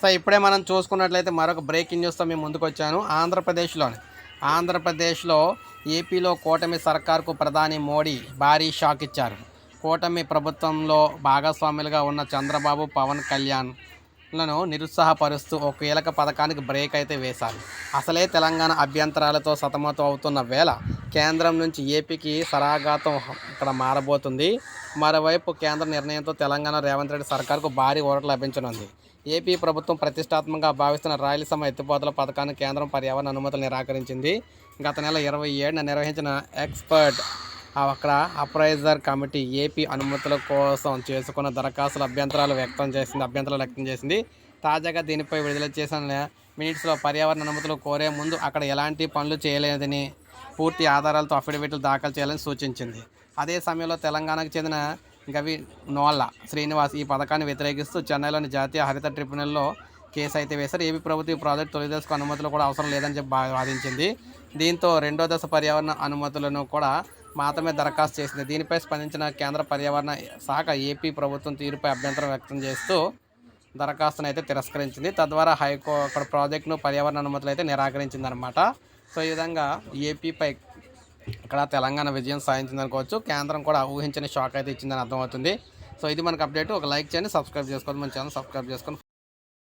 So ఇప్పుడే మనం చూసుకున్నట్లయితే మరొక బ్రేకింగ్ న్యూస్తో మేము ముందుకు వచ్చాను ఆంధ్రప్రదేశ్లోని. ఆంధ్రప్రదేశ్లో ఏపీలో కూటమి సర్కార్కు ప్రధాని మోడీ భారీ షాక్ ఇచ్చారు. కూటమి ప్రభుత్వంలో భాగస్వాములుగా ఉన్న చంద్రబాబు పవన్ కళ్యాణ్లను నిరుత్సాహపరుస్తూ ఒక కీలక పథకానికి బ్రేక్ అయితే వేశారు. అసలే తెలంగాణ అభ్యంతరాలతో సతమతం అవుతున్న వేళ కేంద్రం నుంచి ఏపీకి సరాఘాతం ఇక్కడ మారబోతుంది. మరోవైపు కేంద్ర నిర్ణయంతో తెలంగాణ రేవంత్ రెడ్డి సర్కార్కు భారీ ఓరట లభించనుంది. ఏపీ ప్రభుత్వం ప్రతిష్టాత్మకంగా భావిస్తున్న రాయలసీమ ఎత్తిపోతల పథకాన్ని కేంద్రం పర్యావరణ అనుమతులు నిరాకరించింది. గత నెల ఇరవై ఏడున నిర్వహించిన ఎక్స్పర్ట్ అక్కడ అప్రైజర్ కమిటీ ఏపీ అనుమతుల కోసం చేసుకున్న దరఖాస్తుల అభ్యంతరాలు వ్యక్తం చేసింది అభ్యంతరాలు వ్యక్తం చేసింది. తాజాగా దీనిపై విడుదల చేసిన మినిట్స్లో పర్యావరణ అనుమతులు కోరే ముందు అక్కడ ఎలాంటి పనులు చేయలేదని పూర్తి ఆధారాలతో అఫిడవిట్లు దాఖలు చేయాలని సూచించింది. అదే సమయంలో తెలంగాణకు చెందిన గవి నోళ్ళ శ్రీనివాస్ ఈ పథకాన్ని వ్యతిరేకిస్తూ చెన్నైలోని జాతీయ హరిత ట్రిబ్యునల్లో కేసు అయితే వేశారు. ఏపీ ప్రభుత్వం ఈ ప్రాజెక్టు తొలి దశకు అనుమతులు కూడా అవసరం లేదని చెప్పి బా- వాదించింది. దీంతో రెండో దశ పర్యావరణ అనుమతులను కూడా మాత్రమే దరఖాస్తు చేసింది. దీనిపై స్పందించిన కేంద్ర పర్యావరణ శాఖ ఏపీ ప్రభుత్వం తీరుపై అభ్యంతరం వ్యక్తం చేస్తూ దరఖాస్తును అయితే తిరస్కరించింది. తద్వారా హైకో అక్కడ ప్రాజెక్టును పర్యావరణ అనుమతులు అయితే నిరాకరించింది అనమాట సో ఈ విధంగా ఏపీపై ఇక్కడ తెలంగాణ విజయం సాధించింది అనుకోవచ్చు కేంద్రం కూడా ఊహించని షాక్ అయితే ఇచ్చిందని అర్థమవుతుంది. సో ఇది మనకు అప్డేట్. ఒక లైక్ చేయండి సబ్స్క్రైబ్ చేసుకోండి మన ఛానల్ సబ్స్క్రైబ్ చేసుకొని